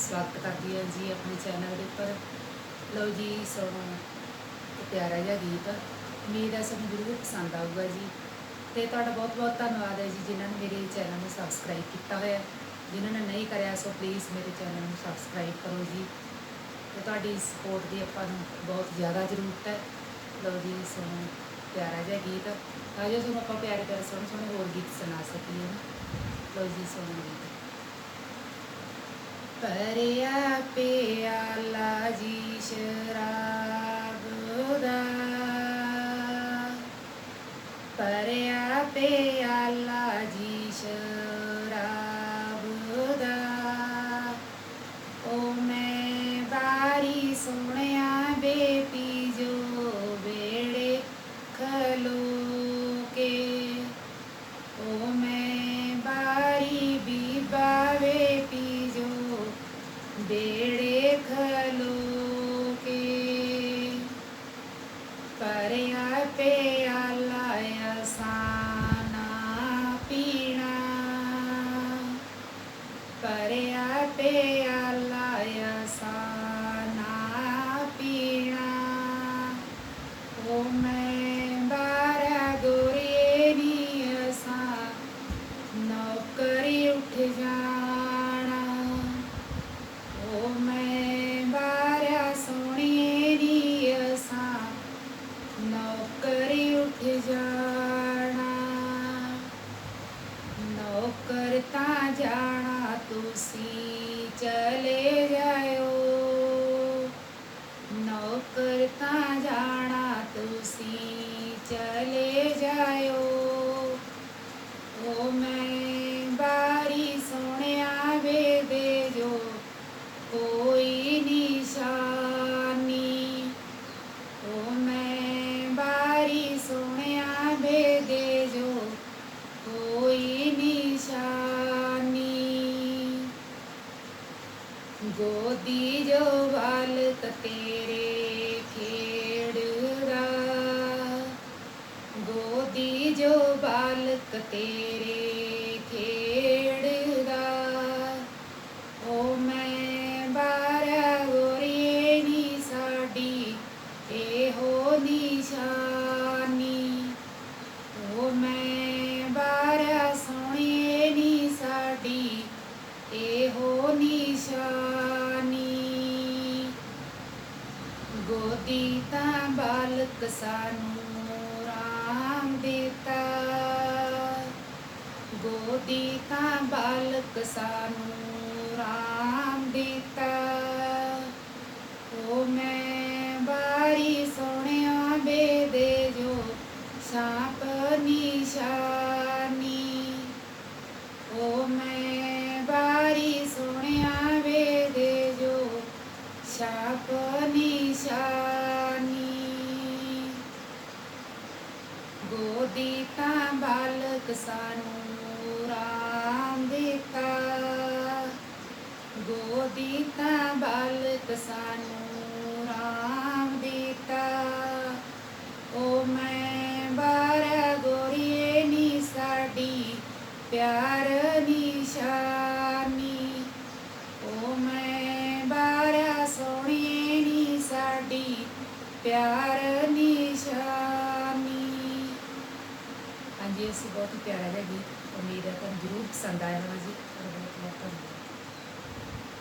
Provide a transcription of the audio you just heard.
ਸਵਾਗਤ ਕਰਦੀ ਹਾਂ ਜੀ ਆਪਣੇ ਚੈਨਲ ਦੇ ਉੱਪਰ। ਲਓ ਜੀ ਸੁਣੋ ਇੱਕ ਪਿਆਰਾ ਜਿਹਾ ਗੀਤ। ਉਮੀਦ ਹੈ ਤੁਹਾਨੂੰ ਜ਼ਰੂਰ ਪਸੰਦ ਆਊਗਾ ਜੀ। ਤੇ ਤੁਹਾਡਾ ਬਹੁਤ ਬਹੁਤ ਧੰਨਵਾਦ ਹੈ ਜੀ, ਜਿਨ੍ਹਾਂ ਨੇ ਮੇਰੇ ਚੈਨਲ ਨੂੰ ਸਬਸਕ੍ਰਾਈਬ ਕੀਤਾ ਹੋਇਆ ਹੈ। ਜਿਨ੍ਹਾਂ ਨੇ ਨਹੀਂ ਕਰਿਆ, ਸੋ ਪਲੀਜ਼ ਮੇਰੇ ਚੈਨਲ ਨੂੰ ਸਬਸਕ੍ਰਾਈਬ ਕਰੋ ਜੀ। ਤੇ ਤੁਹਾਡੀ ਸਪੋਰਟ ਦੀ ਆਪਾਂ ਨੂੰ ਬਹੁਤ ਜ਼ਿਆਦਾ ਜ਼ਰੂਰਤ ਹੈ। ਲਓ ਜੀ ਸੁਣੋ ਪਿਆਰਾ ਜਿਹਾ ਗੀਤ। ਤਾਂ ਜੋ ਤੁਹਾਨੂੰ ਆਪਾਂ ਪਿਆਰੇ ਪਿਆਰੇ ਸੋਹਣੇ ਸੋਹਣੇ ਹੋਰ ਗੀਤ ਸੁਣਾ ਸਕੀਏ। ਲਓ ਜੀ ਸੁਣੋ ਗੀਤ ਭਰਿਆ ਪਿਆਲਾ ਜੀ ਸ਼ਰਾਬ ਦਾ। ਪਰਿਆ ਪਿਆਲਾ ਜੀ ਸ਼ਰਾਬ ਬੇੜੇ ਖਲੋ ਕੇ ਪਰਿਆ ਪਿਆਲਾ ਅਸਾਨਾ ਪੀਣਾ ਪਰਿਆ ਪਿਆਲਾ ਅਸਾਨਾ ਪੀਣਾ ਓ ਮੈਂ ਬਾਰਾ ਨੌਕਰੀ ਉੱਠ ਜਾਣਾ ਨੌਕਰ ਤਾਂ ਜਾਣਾ ਤੁਸੀਂ ਚਲੇ ਜਾਇਓ ਨੌਕਰ ਤਾਂ ਜਾਣਾ ਤੁਸੀਂ ਚਲੇ ਜਾਇਓ ਉਹ ਮੈਂ ਗੋਦੀ ਜੋ ਬਾਲਕ ਤੇਰੇ ਖੇਡਦਾ ਗੋਦੀ ਜੋ ਬਾਲਕ ਤੇਰੇ ਖੇਡਦਾ ਓ ਮੈਂ ਬਾਰਾ ਗੋਰੀਏ ਨੀ ਸਾਡੀ, ਇਹੋ ਨਿਸ਼ਾਨੀ। ਓ ਮੈਂ ਬਾਰਾ ਸੋਹਣੀਏ ਨੀ ਸਾਡੀ ਇਹੋ ਨਿਸ਼ਾਨੀ ਗੋਦੀ ਤਾਂ ਬਾਲਕ ਸਾਨੂੰ ਰਾਮ ਦਿੱਤਾ। ਗੋਦੀ ਤਾਂ ਬਾਲਕ ਸਾਨੂੰ ਰਾਮ ਦਿੱਤਾ। ਓ ਮੈਂ ਬਾਰੀ ਸੋਹਣਿਆ ਬੇਦੇ ਜੋ ਸਾਪ ਨਿਸ਼ਾਨੀ ਗੋਦੀ ਤਾਂ ਬਾਲਕ ਸਾਨੂੰ ਰਾਮ ਦਿੱਤਾ। ਗੋਦੀ ਤਾਂ ਬਾਲਕ ਸਾਨੂੰ ਰਾਮ ਦਿੱਤਾ। ਓ ਮੈਂ ਬਾਰਾ ਗੋਰੀਏ ਨੀ ਸਾਡੀ, ਪਿਆਰ ਨਿਸ਼ਾਨੀ। ਓ ਮੈਂ ਬਾਰਾ ਸੋਹਣੀਏ ਨੀ ਸਾਡੀ, ਪਿਆਰ ਨੀ ਜੀ, ਅਸੀਂ ਬਹੁਤ ਹੀ ਪਿਆਰਾ ਜਿਹਾ ਗੀਤ, ਉਮੀਦ ਹੈ ਤੁਹਾਨੂੰ ਜ਼ਰੂਰ ਪਸੰਦ ਆਇਆ ਹੋਣਾ ਜੀ ਬਹੁਤ ਬਹੁਤ ਧੰਨਵਾਦ।